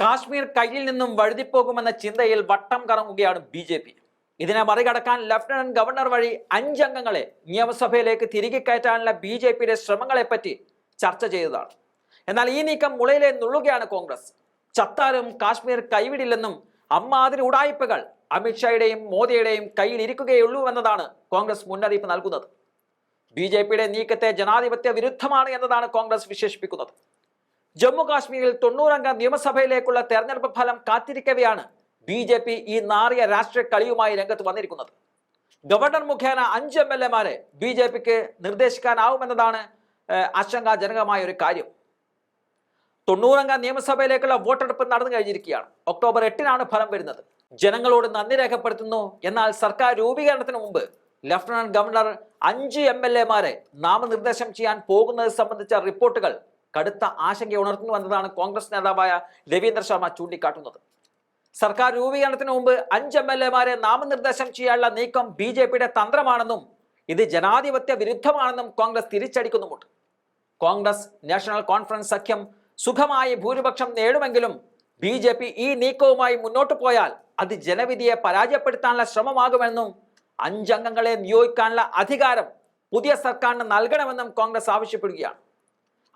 കാശ്മീർ കയ്യിൽ നിന്നും വഴുതിപ്പോകുമെന്ന ചിന്തയിൽ വട്ടം കറങ്ങുകയാണ് ബി ജെ പി. ഇതിനെ മറികടക്കാൻ ലഫ്റ്റനന്റ് ഗവർണർ വഴി അഞ്ചംഗങ്ങളെ നിയമസഭയിലേക്ക് തിരികെ കയറ്റാനുള്ള ബി ജെ പിയുടെ ശ്രമങ്ങളെപ്പറ്റി ചർച്ച ചെയ്തതാണ്. എന്നാൽ ഈ നീക്കം മുളയിലെ നുള്ളുകയാണ് കോൺഗ്രസ്. ചത്താലും കാശ്മീർ കൈവിടില്ലെന്നും അമ്മാതിരി ഉടായ്പകൾ അമിത്ഷായുടെയും മോദിയുടെയും കയ്യിൽ ഇരിക്കുകയുള്ളൂ എന്നതാണ് കോൺഗ്രസ് മുന്നറിയിപ്പ് നൽകുന്നത്. ബി ജെ പിയുടെ നീക്കത്തെ ജനാധിപത്യ വിരുദ്ധമാണ് എന്നതാണ് കോൺഗ്രസ് വിശേഷിപ്പിക്കുന്നത്. ജമ്മു കാശ്മീരിൽ തൊണ്ണൂറംഗ നിയമസഭയിലേക്കുള്ള തെരഞ്ഞെടുപ്പ് ഫലം കാത്തിരിക്കവെയാണ് ബി ജെ പി ഈ നാറിയ രാഷ്ട്രീയ കളിയുമായി രംഗത്ത് വന്നിരിക്കുന്നത്. ഗവർണർ മുഖേന അഞ്ച് എം എൽ എമാരെ ബി ജെ പിക്ക് നിർദ്ദേശിക്കാനാവുമെന്നതാണ് ആശങ്കാജനകമായ ഒരു കാര്യം. തൊണ്ണൂറംഗ നിയമസഭയിലേക്കുള്ള വോട്ടെടുപ്പ് നടന്നു കഴിഞ്ഞിരിക്കുകയാണ്. ഒക്ടോബർ എട്ടിനാണ് ഫലം വരുന്നത്. ജനങ്ങളോട് നന്ദി രേഖപ്പെടുത്തുന്നു. എന്നാൽ സർക്കാർ രൂപീകരണത്തിന് മുമ്പ് ലഫ്റ്റനന്റ് ഗവർണർ അഞ്ച് എം എൽ എമാരെ നാമനിർദ്ദേശം ചെയ്യാൻ പോകുന്നത് സംബന്ധിച്ച റിപ്പോർട്ടുകൾ കടുത്ത ആശങ്ക ഉണർത്തുന്നു എന്നതാണ് കോൺഗ്രസ് നേതാവായ രവീന്ദ്ര ശർമ്മ ചൂണ്ടിക്കാട്ടുന്നത്. സർക്കാർ രൂപീകരണത്തിന് മുമ്പ് അഞ്ച് എം എൽ എമാരെ നാമനിർദ്ദേശം ചെയ്യാനുള്ള നീക്കം ബി ജെ പിയുടെ തന്ത്രമാണെന്നും ഇത് ജനാധിപത്യ വിരുദ്ധമാണെന്നും കോൺഗ്രസ് തിരിച്ചടിക്കുന്നുമുണ്ട്. കോൺഗ്രസ് നാഷണൽ കോൺഫറൻസ് സഖ്യം സുഖമായി ഭൂരിപക്ഷം നേടുമെങ്കിലും ബി ജെ പി ഈ നീക്കവുമായി മുന്നോട്ട് പോയാൽ അത് ജനവിധിയെ പരാജയപ്പെടുത്താനുള്ള ശ്രമമാകുമെന്നും അഞ്ചംഗങ്ങളെ നിയോഗിക്കാനുള്ള അധികാരം പുതിയ സർക്കാരിന് നൽകണമെന്നും കോൺഗ്രസ് ആവശ്യപ്പെടുകയാണ്.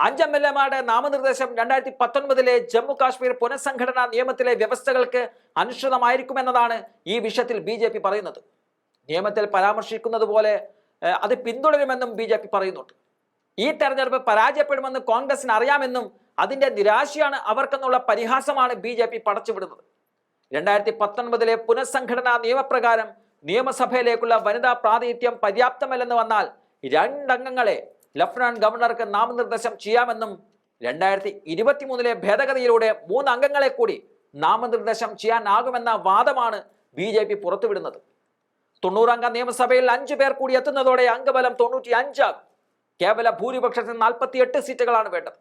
അഞ്ച് എം എൽ എമാരുടെ നാമനിർദ്ദേശം രണ്ടായിരത്തി പത്തൊൻപതിലെ ജമ്മു കാശ്മീർ പുനഃസംഘടനാ നിയമത്തിലെ വ്യവസ്ഥകൾക്ക് അനുസൃതമായിരിക്കുമെന്നതാണ് ഈ വിഷയത്തിൽ ബി ജെ പി പറയുന്നത്. നിയമത്തിൽ പരാമർശിക്കുന്നത് പോലെ അത് പിന്തുടരുമെന്നും ബി ജെ പി പറയുന്നുണ്ട്. ഈ തെരഞ്ഞെടുപ്പ് പരാജയപ്പെടുമെന്ന് കോൺഗ്രസിന് അറിയാമെന്നും അതിന്റെ നിരാശയാണ് അവർക്കെന്നുള്ള പരിഹാസമാണ് ബി ജെ പി പടച്ചുവിടുന്നത്. രണ്ടായിരത്തി പത്തൊൻപതിലെ പുനഃസംഘടനാ നിയമപ്രകാരം നിയമസഭയിലേക്കുള്ള വനിതാ പ്രാതിനിധ്യം പര്യാപ്തമല്ലെന്ന് വന്നാൽ രണ്ടംഗങ്ങളെ ലഫ്റ്റനന്റ് ഗവർണർക്ക് നാമനിർദ്ദേശം ചെയ്യാമെന്നും രണ്ടായിരത്തി ഇരുപത്തി മൂന്നിലെ ഭേദഗതിയിലൂടെ മൂന്ന് അംഗങ്ങളെ കൂടി നാമനിർദ്ദേശം ചെയ്യാനാകുമെന്ന വാദമാണ് ബി ജെ പി പുറത്തുവിടുന്നത്. തൊണ്ണൂറംഗ നിയമസഭയിൽ അഞ്ചു പേർ കൂടി എത്തുന്നതോടെ അംഗബലം തൊണ്ണൂറ്റി അഞ്ചാകും കേവല ഭൂരിപക്ഷത്തിന് നാൽപ്പത്തി എട്ട് സീറ്റുകളാണ് വേണ്ടത്.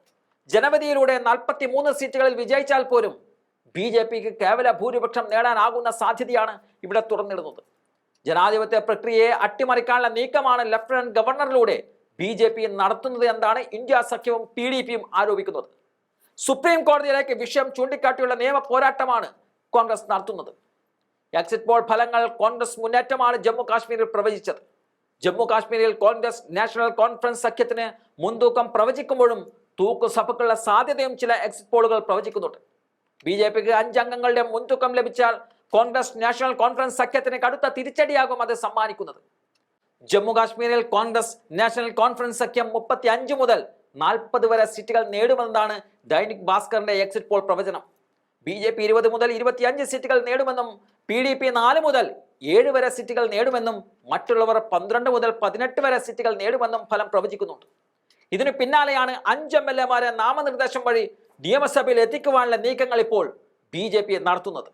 ജനവധിയിലൂടെ നാൽപ്പത്തി മൂന്ന് സീറ്റുകളിൽ വിജയിച്ചാൽ പോലും ബി ജെ പിക്ക് കേവല ഭൂരിപക്ഷം നേടാനാകുന്ന സാധ്യതയാണ് ഇവിടെ തുറന്നിടുന്നത്. ജനാധിപത്യ പ്രക്രിയയെ അട്ടിമറിക്കാനുള്ള നീക്കമാണ് ലഫ്റ്റനന്റ് ഗവർണറിലൂടെ ബി ജെ പി നടത്തുന്നത് എന്താണ്? ഇന്ത്യ സഖ്യവും പി ഡി പിയും ആരോപിക്കുന്നത്. സുപ്രീം കോടതിയിലേക്ക് വിഷയം ചൂണ്ടിക്കാട്ടിയുള്ള നിയമ പോരാട്ടമാണ് കോൺഗ്രസ് നടത്തുന്നത്. എക്സിറ്റ് പോൾ ഫലങ്ങൾ കോൺഗ്രസ് മുന്നേറ്റമാണ് ജമ്മു കാശ്മീരിൽ പ്രവചിച്ചത്. ജമ്മു കാശ്മീരിൽ കോൺഗ്രസ് നാഷണൽ കോൺഫറൻസ് സഖ്യത്തിന് മുൻതൂക്കം പ്രവചിക്കുമ്പോഴും തൂക്കുസഭക്കുള്ള സാധ്യതയും ചില എക്സിറ്റ് പോളുകൾ പ്രവചിക്കുന്നുണ്ട്. ബി ജെ പിക്ക് അഞ്ചംഗങ്ങളുടെ മുൻതൂക്കം ലഭിച്ചാൽ കോൺഗ്രസ് നാഷണൽ കോൺഫറൻസ് സഖ്യത്തിന് കടുത്ത തിരിച്ചടിയാകും അത് സമ്മാനിക്കുന്നത്. ജമ്മു കാശ്മീരിൽ കോൺഗ്രസ് നാഷണൽ കോൺഫറൻസ് സഖ്യം മുപ്പത്തി അഞ്ച് മുതൽ നാൽപ്പത് വരെ സീറ്റുകൾ നേടുമെന്നതാണ് ദൈനിക് ഭാസ്കറിന്റെ എക്സിറ്റ് പോൾ പ്രവചനം. ബി ജെ പി ഇരുപത് മുതൽ ഇരുപത്തിയഞ്ച് സീറ്റുകൾ നേടുമെന്നും പി ഡി പി നാല് മുതൽ ഏഴ് വരെ സീറ്റുകൾ നേടുമെന്നും മറ്റുള്ളവർ പന്ത്രണ്ട് മുതൽ പതിനെട്ട് വരെ സീറ്റുകൾ നേടുമെന്നും ഫലം പ്രവചിക്കുന്നുണ്ട്. ഇതിനു പിന്നാലെയാണ് അഞ്ച് എം എൽ എമാരെ നാമനിർദ്ദേശം വഴി നിയമസഭയിൽ എത്തിക്കുവാനുള്ള നീക്കങ്ങൾ ഇപ്പോൾ ബി ജെ പി നടത്തുന്നത്.